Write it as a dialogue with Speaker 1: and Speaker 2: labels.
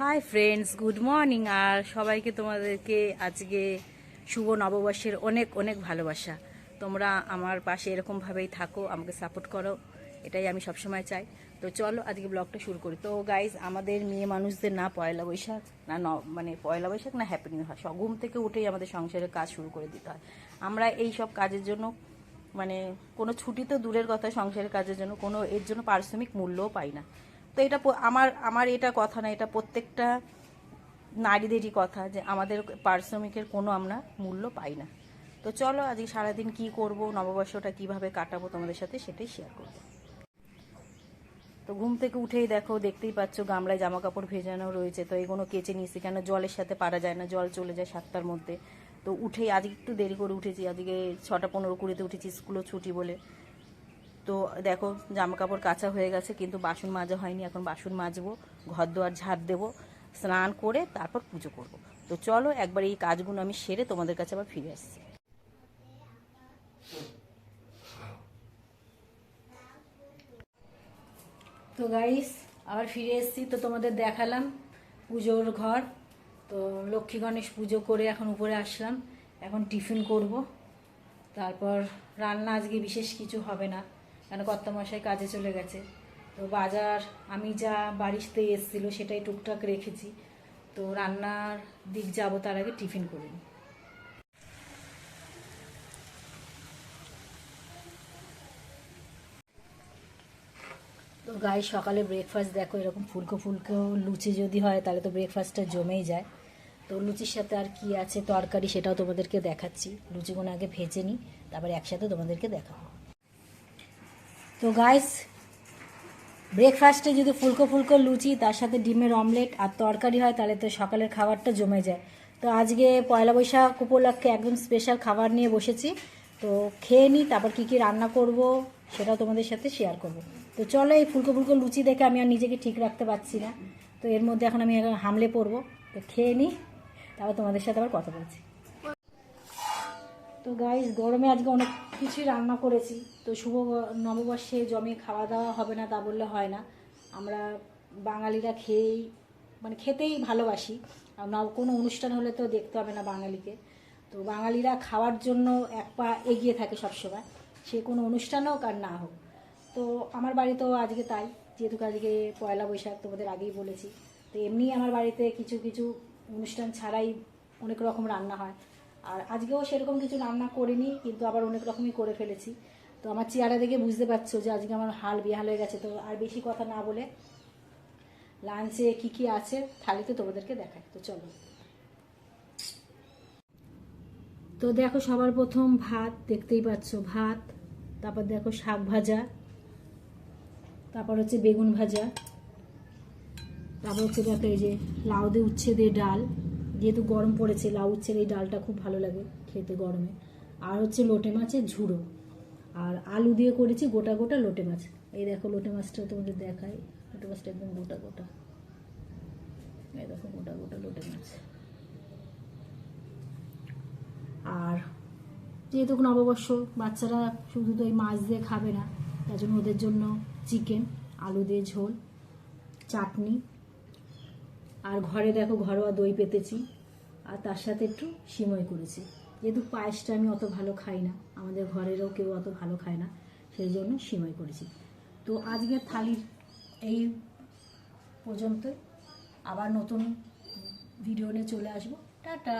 Speaker 1: High friends good morning আর সবাইকে তোমাদেরকে আজকে শুভ নববর্ষের অনেক অনেক ভালোবাসা। তোমরা আমার পাশে এরকমভাবেই থাকো, আমাকে সাপোর্ট করো। এটাই আমি সবসময় চাই। তো চলো, আজকে ব্লগটা শুরু করি। তো গাইজ আমাদের মেয়ে মানুষদের না পয়লা বৈশাখ, না ন মানে পয়লা বৈশাখ না হ্যাপি নিউ হয়। ঘুম থেকে উঠেই আমাদের সংসারের কাজ শুরু করে দিতে হয়। আমরা এই সব কাজের জন্য মানে কোনো ছুটি তো দূরের কথা, সংসারের কাজের জন্য কোনো, এর জন্য পারিশ্রমিক মূল্যও পাই না। তো এটা আমার আমার এটা কথা না, এটা প্রত্যেকটা নারীদেরই কথা যে আমাদের পারিশ্রমিকের কোনো আমরা মূল্য পাই না। তো চলো আজকে সারাদিন কি করব, নববর্ষটা কীভাবে কাটাবো তোমাদের সাথে সেটাই শেয়ার করব। তো ঘুম থেকে উঠেই দেখো, দেখতেই পাচ্ছ গামলায় জামা কাপড় ভেজানো রয়েছে, তো এগুলো কেচে নিয়েছি কেন জলের সাথে পারা যায় না, জল চলে যায় সাতটার মধ্যে। তো উঠেই আজকে একটু দেরি করে উঠেছি, আজকে ছটা পনেরো কুড়িতে উঠেছি, স্কুলও ছুটি বলে। তো দেখো জামা কাপড় কাঁচা হয়ে গেছে, কিন্তু বাসন মাজা হয়নি। এখন বাসন মাজবো ঘর দুয়ার ঝাড় দেবো, স্নান করে তারপর পুজো করব। তো চলো, একবার এই কাজগুলো আমি সেরে তোমাদের কাছে আবার ফিরে আসছি। তো গাইস আবার ফিরে এসেছি, তো তোমাদের দেখালাম পুজোর ঘর। তো লক্ষ্মী গণেশ পুজো করে এখন উপরে আসলাম। এখন টিফিন করব। তারপর রান্না আজকে বিশেষ কিছু হবে না। কেন কর্তামশাই কাজে চলে গেছে? তো বাজার, আমি যা বাড়িতে এসেছিল সেটাই টুকটাক রেখেছি। তো রান্নার দিক যাব তার আগে টিফিন করে নিই। তো গাই সকালে ব্রেকফাস্ট দেখো, এরকম ফুলকো ফুলকো লুচি যদি হয়, তাহলে তো ব্রেকফাস্টটা জমেই যায়। তো লুচির সাথে আর কি আছে তরকারি সেটাও তোমাদেরকে দেখাচ্ছি। লুচিগুলো আগে ভেজে নিই তারপরে একসাথে তোমাদেরকে দেখাবো। তো গাইস ব্রেকফাস্টে যদি ফুলকো ফুলকো লুচি, তার সাথে ডিমের অমলেট আর তরকারি হয়, তাহলে তো সকালের খাবারটা জমে যায়। তো আজকে পয়লা বৈশাখ উপলক্ষে একদম স্পেশাল খাবার নিয়ে বসেছি। তো খেয়ে নিই তারপর কী কী রান্না করব সেটা তোমাদের সাথে শেয়ার করব। তো চলো এই ফুলকো ফুলকো লুচি দেখে আমি আর নিজেকে ঠিক রাখতে পারছি না। তো এর মধ্যে এখন আমি হামলে পড়ব। তো খেয়ে নিই তারপর তোমাদের সাথে আবার কথা বলছি। তো গাইস গরমে আজকে অনেক কিছুই রান্না করেছি। তো শুভ নববর্ষে জমে খাওয়া দাওয়া হবে না তা বললে হয় না। আমরা বাঙালিরা খেয়েই মানে খেতেই ভালোবাসি। নব কোনো অনুষ্ঠান হলে তো দেখতে হবে না বাঙালিকে। তো বাঙালিরা খাওয়ার জন্য এক পা এগিয়ে থাকে সবসময়। সে কোনো অনুষ্ঠান হোক আর না হোক। তো আমার বাড়িতেও আজকে তাই। যেহেতু আজকে পয়লা বৈশাখ, তোমাদের আগেই বলেছি। তো এমনি আমার বাড়িতে কিছু কিছু অনুষ্ঠান ছাড়াই অনেক রকম রান্না হয়। আর আজকেও সেরকম কিছু রান্না করিনি, কিন্তু আবার অনেক রকমই করে ফেলেছি। তো আমার চেয়ারা দেখে বুঝতে পারছ যে আজকে আমার হাল বিহাল হয়ে গেছে। তো আর বেশি কথা না বলে লাঞ্চে কি কি আছে থালিতে তোমাদেরকে দেখায় তো চলো। তো দেখো সবার প্রথম ভাত, দেখতেই পাচ্ছ ভাত, তারপর দেখো শাক ভাজা, তারপর হচ্ছে বেগুন ভাজা, তারপর হচ্ছে দেখো এই যে লাউ দিয়ে উচ্ছে দিয়ে ডাল। যেহেতু গরম পড়েছে, লাউ উচ্ছের এই ডালটা খুব ভালো লাগে খেতে গরমে। আর হচ্ছে লোটে মাছের ঝুড়ো। আর আলু দিয়ে করেছি গোটা গোটা লোটে মাছ। এই দেখো লোটে মাছটা তোমাদের দেখাই। লোটে মাছটা একদম গোটা গোটা। এই দেখো গোটা গোটা লোটে মাছ। আর যেহেতু নববর্ষ বাচ্চারা শুধু তো এই মাছ দিয়ে খাবে না, তার জন্য ওদের জন্য চিকেন, আলু দিয়ে ঝোল, চাটনি আর ঘরে দেখো ঘরোয়া দই পেতেছি। আর তার সাথে একটু সিময় করেছি। যেহেতু পায়েসটা আমি অত ভালো খাই না, আমাদের ঘরেরও কেউ অত ভালো খায় না, সেই জন্য সিময় করেছি। তো আজকের থালির এই পর্যন্ত আবার নতুন ভিডিও নিয়ে চলে আসব। টাটা!